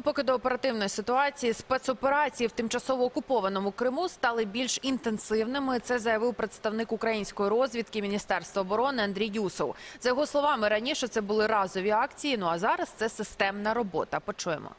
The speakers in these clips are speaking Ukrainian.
Ну, поки до оперативної ситуації спецоперації в тимчасово окупованому Криму стали більш інтенсивними. Це заявив представник української розвідки Міністерства оборони Андрій Юсов. За його словами, раніше це були разові акції. Ну а зараз це системна робота. Почуємо.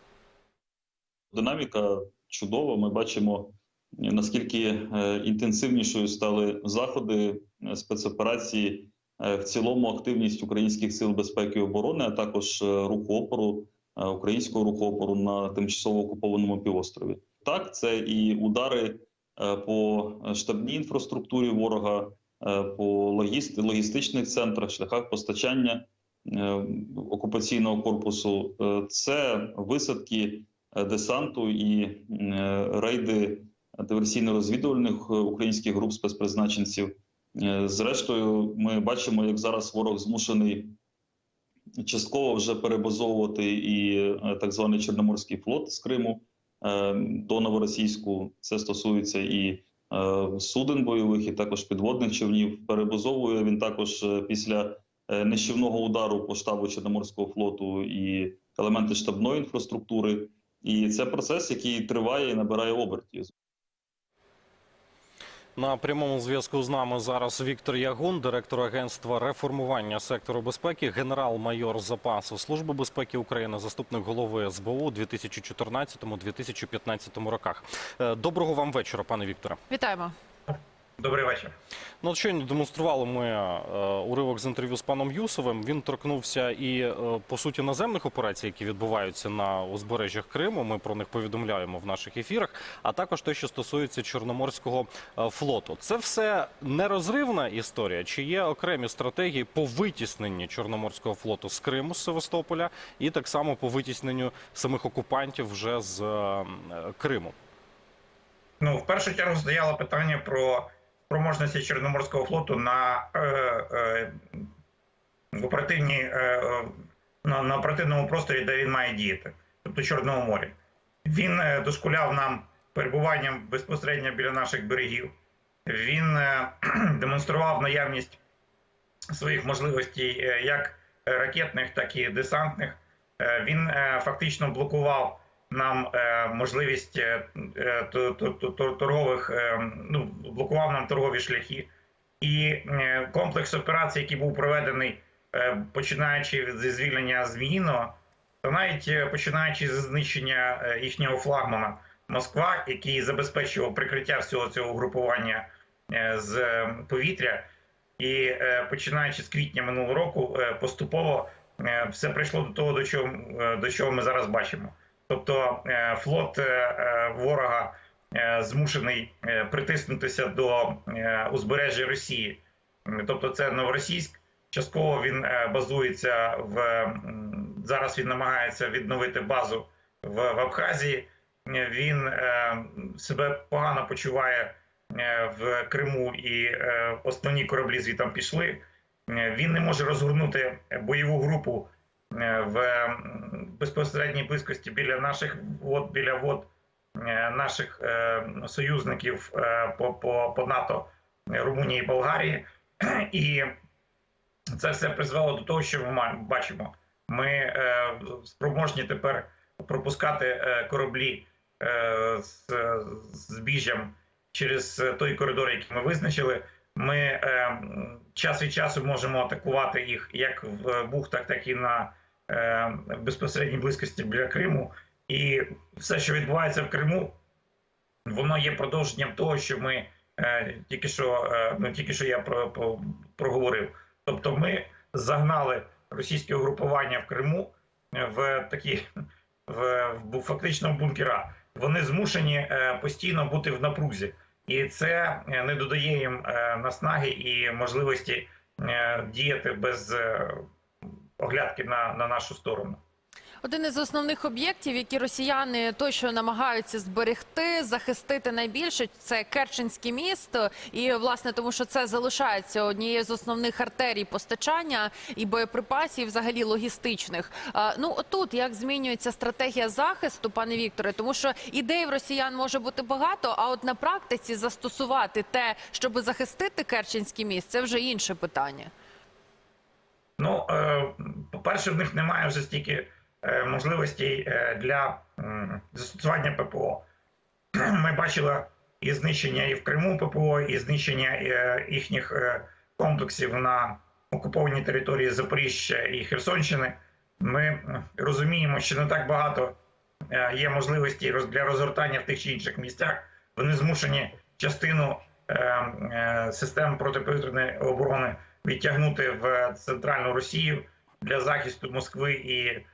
Динаміка чудова. Ми бачимо наскільки е, інтенсивнішою стали заходи е, спецоперації, е, в цілому активність українських сил безпеки і оборони, а також руху опору українського руху опору на тимчасово окупованому півострові. Так, це і удари е, по штабній інфраструктурі ворога, е, по логіст... логістичних центрах, шляхах постачання е, окупаційного корпусу. Е, Це висадки е, десанту і е, рейди диверсійно-розвідувальних е, українських груп спецпризначенців. Е, Зрештою, ми бачимо, як зараз ворог змушений частково вже перебазовувати і е, так званий Чорноморський флот з Криму е, до Новоросійську. Це стосується і е, суден бойових, і також підводних човнів. Перебазовує він також після нищівного удару по штабу Чорноморського флоту і елементи штабної інфраструктури. І це процес, який триває і набирає обертів. На прямому зв'язку з нами зараз Віктор Ягун, директор агентства реформування сектору безпеки, генерал-майор запасу Служби безпеки України, заступник голови СБУ у 2014-2015 роках. Е, Доброго вам вечора, пане Вікторе. Вітаємо. Добрий вечір. Ну, от щойно демонстрували ми е, уривок з інтерв'ю з паном Юсовим. Він торкнувся і е, по суті наземних операцій, які відбуваються на узбережжях Криму. Ми про них повідомляємо в наших ефірах. А також те, що стосується Чорноморського е, флоту. Це все нерозривна історія. Чи є окремі стратегії по витісненні Чорноморського флоту з Криму з Севастополя, і так само по витісненню самих окупантів вже з е, Криму? Ну, в першу чергу стояло питання про спроможності Чорноморського флоту на, е, е, в оперативній, е, е, на, на оперативному просторі, де він має діяти, тобто Чорному морі. Він е, дошкуляв нам перебуванням безпосередньо біля наших берегів. Він е, демонстрував наявність своїх можливостей як ракетних, так і десантних. Він фактично блокував нам е, можливість е, е, то- то- то- то- торгових, ну, блокував нам торгові шляхи. І комплекс операцій, який був проведений, починаючи зі звільнення Зміїного, та навіть починаючи з знищення їхнього флагмана Москва, який забезпечував прикриття всього цього угрупування е, з повітря, і починаючи з квітня минулого року, поступово все прийшло до того, до чого, до чого ми зараз бачимо. Тобто е, флот е, е, ворога змушений притиснутися до узбережжя Росії. Тобто, це Новоросійськ. Частково він базується в зараз. Він намагається відновити базу в, в Абхазії. Він е, себе погано почуває в Криму, і е, основні кораблі звітам пішли. Він не може розгорнути бойову групу в безпосередній близькості біля наших вод, біля вод е, наших е, союзників е, по, по, по НАТО е, Румунії і Болгарії. І це все призвело до того, що ми бачимо. Ми е, спроможні тепер пропускати е, кораблі е, з збіжжям через е, той коридор, який ми визначили. Ми е, час від часу можемо атакувати їх як в бухтах, так і на е, безпосередній близькості біля Криму. І все, що відбувається в Криму, воно є продовженням того, що ми е, тільки що е, ну тільки що я про, про, проговорив. Тобто, ми загнали російське угрупування в Криму в такі в, в фактично в бункера. Вони змушені постійно бути в напрузі, і це не додає їм наснаги і можливості діяти без оглядки на, на нашу сторону. Один із основних об'єктів, які росіяни точно намагаються зберегти, захистити найбільше, це Керченський міст. І власне тому, що це залишається однією з основних артерій постачання і боєприпасів, і взагалі логістичних. А, ну отут як змінюється стратегія захисту, пане Вікторе, тому що ідей в росіян може бути багато, а от на практиці застосувати те, щоб захистити Керченський міст, це вже інше питання. Ну, е, по-перше, в них немає вже стільки е, можливостей е, для застосування ППО. Ми бачили і знищення і в Криму ППО, і знищення е, їхніх комплексів на окупованій території Запоріжжя і Херсонщини. Ми розуміємо, що не так багато є можливості роз- для розгортання в тих чи інших місцях. Вони змушені частину систем протиповітряної оборони відтягнути в центральну Росію для захисту Москви і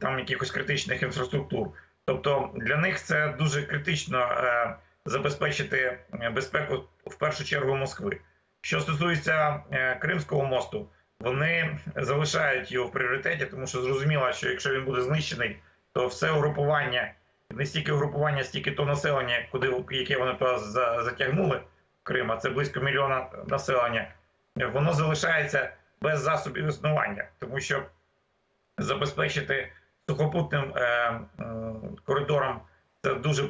там якихось критичних інфраструктур. Тобто для них це дуже критично е, забезпечити е, безпеку в першу чергу Москви. Що стосується е, Кримського мосту, вони залишають його в пріоритеті, тому що зрозуміло, що якщо він буде знищений, то все угрупування, не стільки угрупування, стільки то населення, куди яке вони затягнули в Крим, а це близько мільйона населення, воно залишається без засобів існування, тому що забезпечити сухопутним е, коридором це дуже е,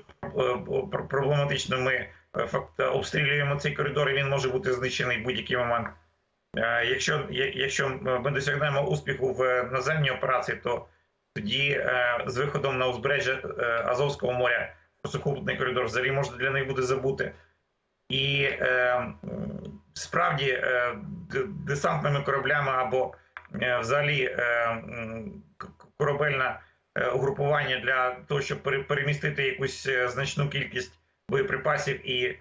проблематично. Ми е, факт обстрілюємо цей коридор, і він може бути знищений в будь-який момент. Якщо якщо ми досягнемо успіху в наземній операції, то тоді з виходом на узбережжя Азовського моря сухопутний коридор взагалі можна для них буде забути. І е, справді е, десантними кораблями або е, взагалі е, корабельне угрупування для того, щоб пере- перемістити якусь значну кількість боєприпасів і,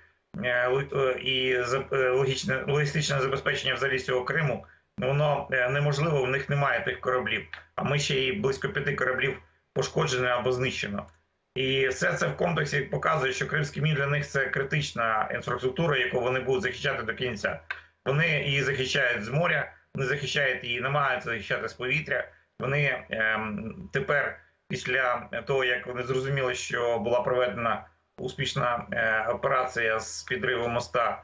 і логічне логістичне забезпечення взагалі цього Криму, ну, воно неможливо, в них немає тих кораблів. А ми ще й близько п'яти кораблів пошкоджено або знищено. І все це в комплексі показує, що Кримський міст для них це критична інфраструктура, яку вони будуть захищати до кінця. Вони її захищають з моря, вони захищають її, намагаються захищати з повітря. Вони ем, тепер, після того як вони зрозуміли, що була проведена успішна е, операція з підриву моста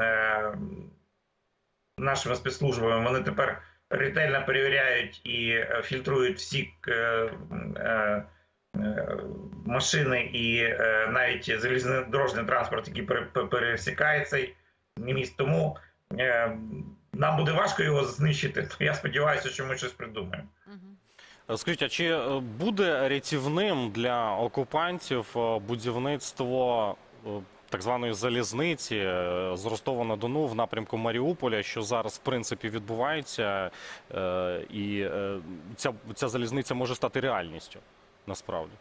е, нашими спецслужбами, вони тепер ретельно перевіряють і е, фільтрують всі е, е, машини і е, навіть залізнодорожній транспорт, який пере- пере- пересікає цей міст. Тому е, нам буде важко його знищити. То я сподіваюся, що ми щось придумаємо. Скажіть, а чи е, буде рятівним для окупантів е, будівництво е, так званої залізниці е, з Ростова на Дону в напрямку Маріуполя, що зараз в принципі відбувається, е, і е, ця, ця залізниця може стати реальністю насправді?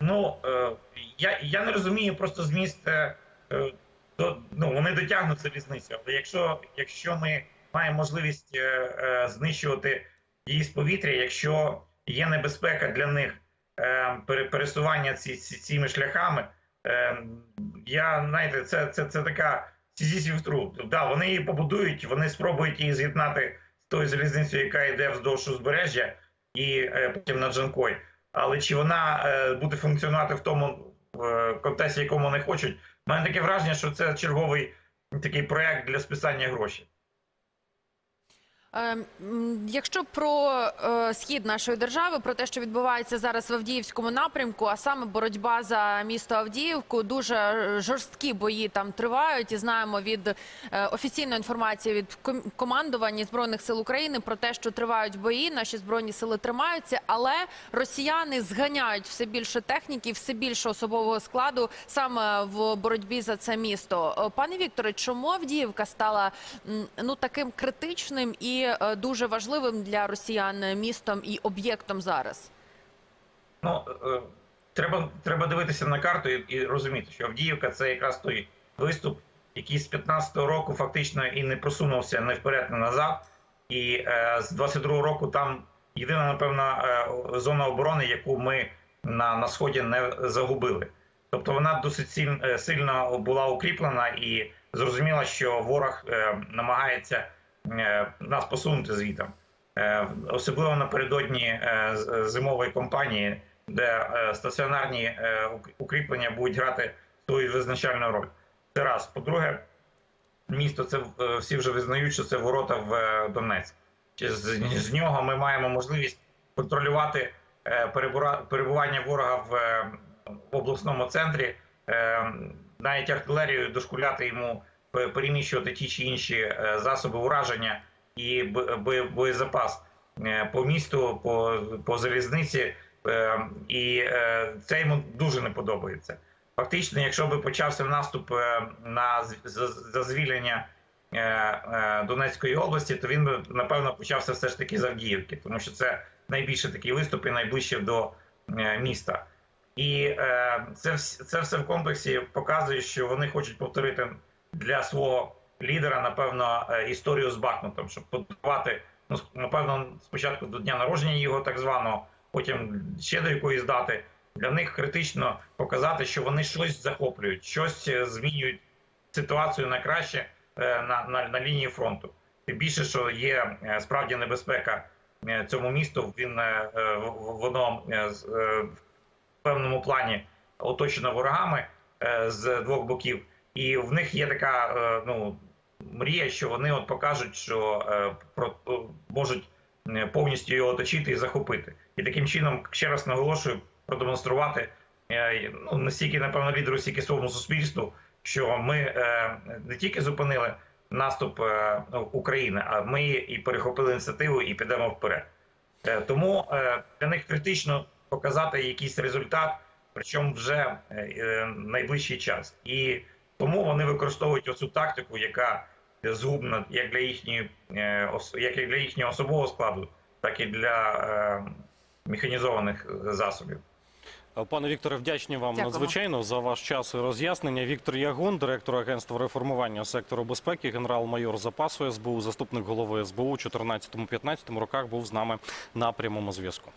Ну е, я, я не розумію просто зміст. Е, е, до, ну вони дотягнуть залізницю. Але якщо, якщо ми маємо можливість знищувати її з повітря, якщо є небезпека для них пересування ці, ці, цими шляхами, я знаєте, це, це, це така труд. Да, вони її побудують, вони спробують її з'єднати з тою залізницею, яка йде вздовж узбережжя, і потім на Джанкой. Але чи вона е, буде функціонувати в тому в контексті, якому вони хочуть? У мене таке враження, що це черговий такий проект для списання грошей. Е, м, Якщо про е, схід нашої держави, про те, що відбувається зараз в Авдіївському напрямку, а саме боротьба за місто Авдіївку, дуже е, жорсткі бої там тривають. І знаємо від е, офіційної інформації від командування збройних сил України про те, що тривають бої. Наші збройні сили тримаються, але росіяни зганяють все більше техніки, все більше особового складу саме в боротьбі за це місто. Пане Вікторе, чому Авдіївка стала ну таким критичним і е, дуже важливим для росіян містом і об'єктом зараз? Ну е, треба, треба дивитися на карту і, і розуміти, що Авдіївка це якраз той виступ, який з 15-го року фактично і не просунувся не вперед, не назад. І е, з 22-го року там єдина, напевно, е, зона оборони, яку ми на, на сході не загубили. Тобто вона досить е, сильно була укріплена і зрозуміло, що ворог е, намагається нас посунути звітом. Е, особливо напередодні е, зимової кампанії, де е, стаціонарні е, укріплення будуть грати свою визначальну роль. Це раз. По-друге, місто це е, всі вже визнають, що це ворота в е, Донецьк. З, нього ми маємо можливість контролювати е, перебування ворога в, е, обласному центрі, е, навіть артилерією дошкуляти йому переміщувати ті чи інші е, засоби ураження і бо- бо- боєзапас е, по місту, по, по залізниці Е, І це йому дуже не подобається. Фактично, якщо би почався наступ на за звільнення Донецької області, то він би напевно почався все ж таки з Авдіївки, тому що це найбільше такий виступ і найближче до міста. І це, це все в комплексі показує, що вони хочуть повторити для свого лідера, напевно, е, історію з Бахмутом, щоб подавати, ну, напевно, спочатку до дня народження його так званого, потім ще до якоїсь дати. Для них критично показати, що вони щось захоплюють, щось е, змінюють ситуацію на краще е, на, на, на лінії фронту. Тим більше, що є справді небезпека цьому місту. Він воно в певному плані оточено ворогами з двох боків, і в них є така е, ну мрія, що вони от покажуть, що е, про е, можуть повністю його оточити і захопити. І таким чином, ще раз наголошую, продемонструвати ну не стільки, напевно, лідеру, стільки своєму суспільству, що ми не тільки зупинили наступ України, а ми і перехопили ініціативу і підемо вперед. Тому для них критично показати якийсь результат, причому вже найближчий час. І тому вони використовують оцю тактику, яка згубна як для їхньої е, як і для їхнього особового складу, так і для е, механізованих засобів. Е, Пане Вікторе, вдячні вам Дякуємо. надзвичайно за ваш час і роз'яснення. Віктор Ягун, директор агентства реформування сектору безпеки, генерал-майор запасу СБУ, заступник голови СБУ у 2014-2015 роках був з нами на прямому зв'язку.